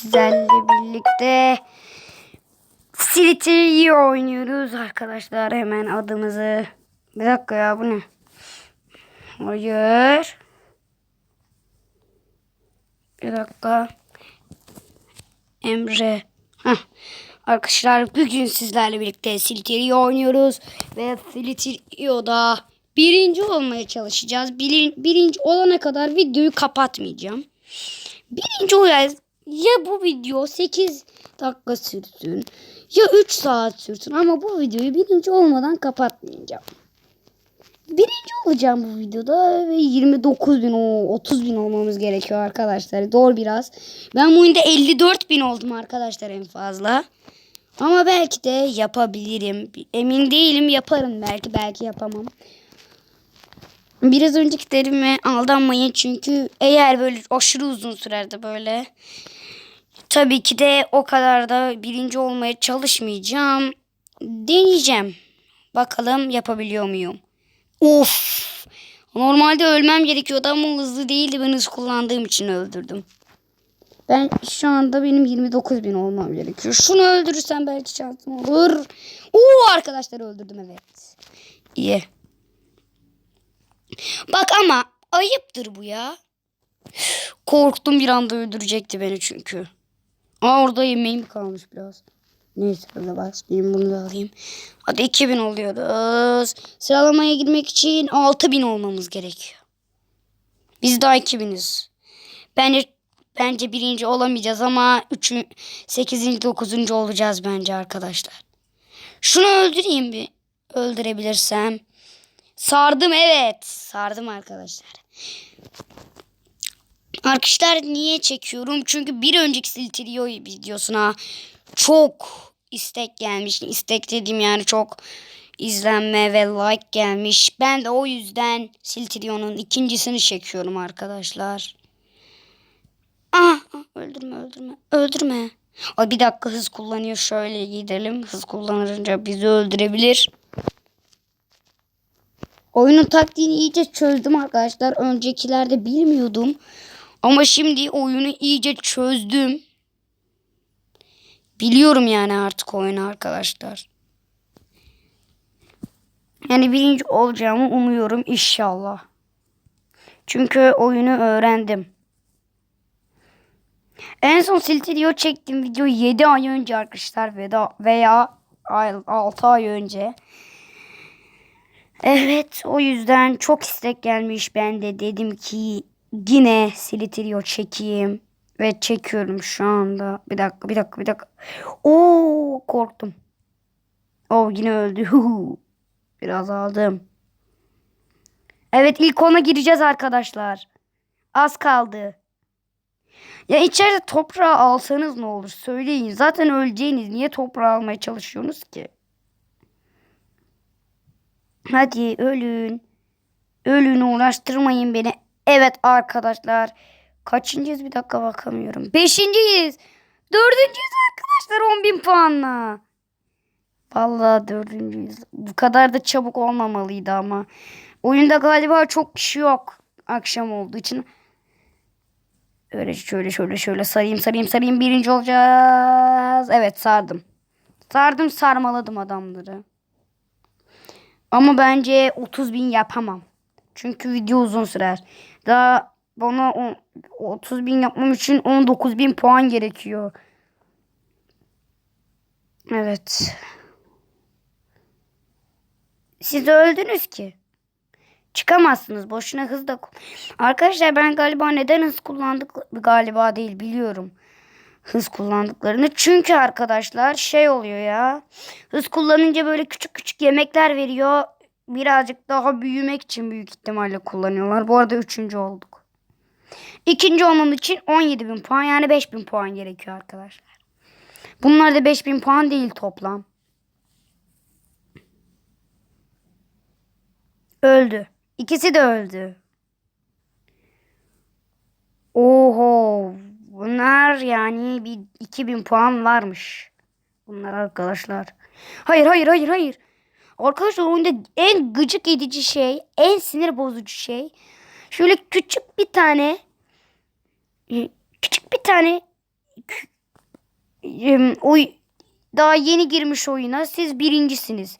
sizlerle birlikte Slitter'ı oynuyoruz arkadaşlar. Hemen adımızı... Bir dakika ya bu ne? Hayır. Bir dakika. Emre. Heh. Arkadaşlar bugün sizlerle birlikte Slitter'ı oynuyoruz. Ve Slitter'da birinci olmaya çalışacağız. Birin, birinci olana kadar videoyu kapatmayacağım. Birinci olacağız. Ya bu video 8 dakika sürsün ya 3 saat sürsün ama bu videoyu birinci olmadan kapatmayacağım. Birinci olacağım bu videoda ve 29 bin o 30 bin olmamız gerekiyor arkadaşlar. Zor biraz. Ben bu oyunda 54 bin oldum arkadaşlar en fazla. Ama belki de yapabilirim. Emin değilim yaparım belki belki yapamam. Biraz öncekilerime aldanmayın çünkü eğer böyle aşırı uzun sürerdi böyle. Tabii ki de o kadar da birinci olmaya çalışmayacağım. Deneyeceğim. Bakalım yapabiliyor muyum? Of! Normalde ölmem gerekiyordu ama hızlı değildi. Ben hız kullandığım için öldürdüm. Ben şu anda benim 29 bin olmam gerekiyor. Şunu öldürürsem belki şansım olur. Oo arkadaşlar öldürdüm evet. İyi. Bak ama ayıptır bu ya. Korktum bir anda öldürecekti beni çünkü. Aa orada yemeğim kalmış biraz. Neyse hadi başlayayım bunu da alayım. Hadi 2000 oluyoruz. Sıralamaya girmek için 6000 olmamız gerekiyor. Biz daha 2000'iz. Bence bence birinci olamayacağız ama 3. 8. 9. olacağız bence arkadaşlar. Şunu öldüreyim bir. Öldürebilirsem. Sardım evet. Sardım arkadaşlar. Arkadaşlar niye çekiyorum? Çünkü bir önceki Siltrio videosuna çok istek gelmiş. İstek dediğim yani çok izlenme ve like gelmiş. Ben de o yüzden Siltrio'nun ikincisini çekiyorum arkadaşlar. Ah, ah, öldürme öldürme öldürme. Ay bir dakika hız kullanıyor şöyle gidelim. Hız kullanınca bizi öldürebilir. Oyunun taktiğini iyice çözdüm arkadaşlar. Öncekilerde bilmiyordum. Ama şimdi oyunu iyice çözdüm. Biliyorum yani artık oyunu arkadaşlar. Yani birinci olacağımı umuyorum inşallah. Çünkü oyunu öğrendim. En son Siltilio çektiğim video 7 ay önce arkadaşlar veya 6 ay önce. Evet o yüzden çok istek gelmiş. Ben de dedim ki yine Silitrio çekeyim. Ve çekiyorum şu anda. Bir dakika bir dakika bir dakika. Oo korktum. O yine öldü. Biraz aldım. Evet ilk ona gireceğiz arkadaşlar. Az kaldı. Ya içeride toprağı alsanız ne olur söyleyin. Zaten öleceğiniz. Niye toprağı almaya çalışıyorsunuz ki? Hadi ölün. Ölün uğraştırmayın beni. Evet arkadaşlar. Kaçıncıyız bir dakika bakamıyorum. Beşinciyiz. Dördüncüyüz arkadaşlar 10 bin puanla. Vallahi dördüncüyüz. Bu kadar da çabuk olmamalıydı ama. Oyunda galiba çok kişi yok. Akşam olduğu için. Öyle şöyle şöyle şöyle sarayım sarayım sarayım birinci olacağız. Evet sardım. Sardım sarmaladım adamları. Ama bence 30 bin yapamam. Çünkü video uzun sürer. Daha bana 30 bin yapmam için 19 bin puan gerekiyor. Evet. Siz öldünüz ki. Çıkamazsınız. Boşuna hız da Arkadaşlar ben galiba neden hız kullandık galiba değil biliyorum. Hız kullandıklarını. Çünkü arkadaşlar şey oluyor ya. Hız kullanınca böyle küçük küçük yemekler veriyor. Birazcık daha büyümek için büyük ihtimalle kullanıyorlar. Bu arada üçüncü olduk. İkinci olmam için 17 bin puan yani 5 bin puan gerekiyor arkadaşlar. Bunlar da 5 bin puan değil toplam. Öldü. İkisi de öldü. Oho. Bunlar yani bir 2000 puan varmış. Bunlar arkadaşlar. Hayır hayır hayır hayır. Arkadaşlar oyunda en gıcık edici şey, en sinir bozucu şey. Şöyle küçük bir tane küçük bir tane oy daha yeni girmiş oyuna siz birincisiniz.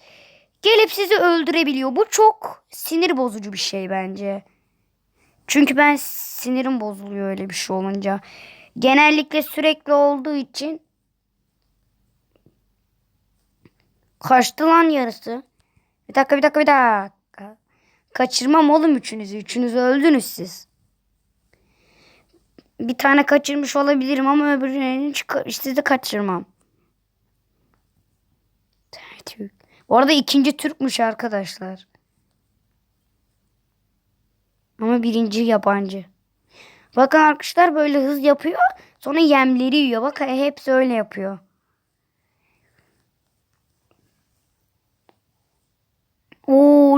Gelip sizi öldürebiliyor. Bu çok sinir bozucu bir şey bence. Çünkü ben sinirim bozuluyor öyle bir şey olunca. Genellikle sürekli olduğu için kaçtı lan yarısı. Bir dakika bir dakika bir dakika. Kaçırmam oğlum üçünüzü. Üçünüzü öldünüz siz. Bir tane kaçırmış olabilirim ama öbürlerini sizi kaçırmam. Türk. Bu arada ikinci Türkmüş arkadaşlar. Ama birinci yabancı. Bakın arkadaşlar böyle hız yapıyor. Sonra yemleri yiyor. Bakın hepsi öyle yapıyor.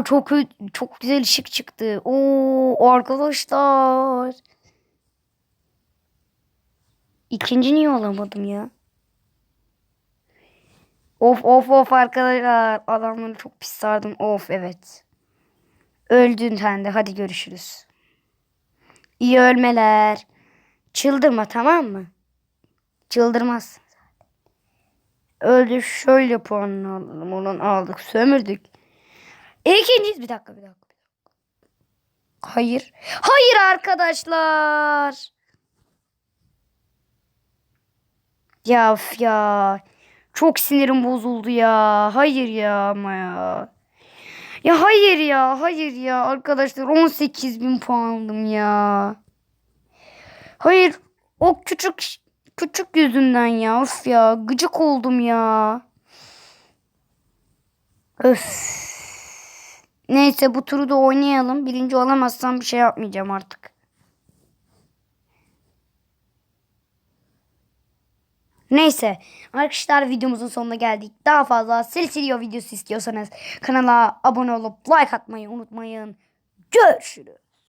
Çok çok güzel ışık çıktı. Oo arkadaşlar. İkinci niye olamadım ya? Of of of arkadaşlar. Adamları çok pis sardım. Of evet. Öldün sen de. Hadi görüşürüz. İyi ölmeler. Çıldırma tamam mı? Çıldırmazsın zaten. Öldü şöyle puanını alalım. Oradan aldık. Sömürdük. Dakika bir dakika. bir dakika. Hayır. Hayır arkadaşlar. Ya of ya. Çok sinirim bozuldu ya. Hayır ya ama ya. Ya hayır ya. Hayır ya. Arkadaşlar 18 bin puandım ya. Hayır. O küçük küçük yüzünden ya. Of ya. Gıcık oldum ya. Öf. Neyse bu turu da oynayalım. Birinci olamazsam bir şey yapmayacağım artık. Neyse arkadaşlar videomuzun sonuna geldik. Daha fazla Silsilio videosu istiyorsanız kanala abone olup like atmayı unutmayın. Görüşürüz.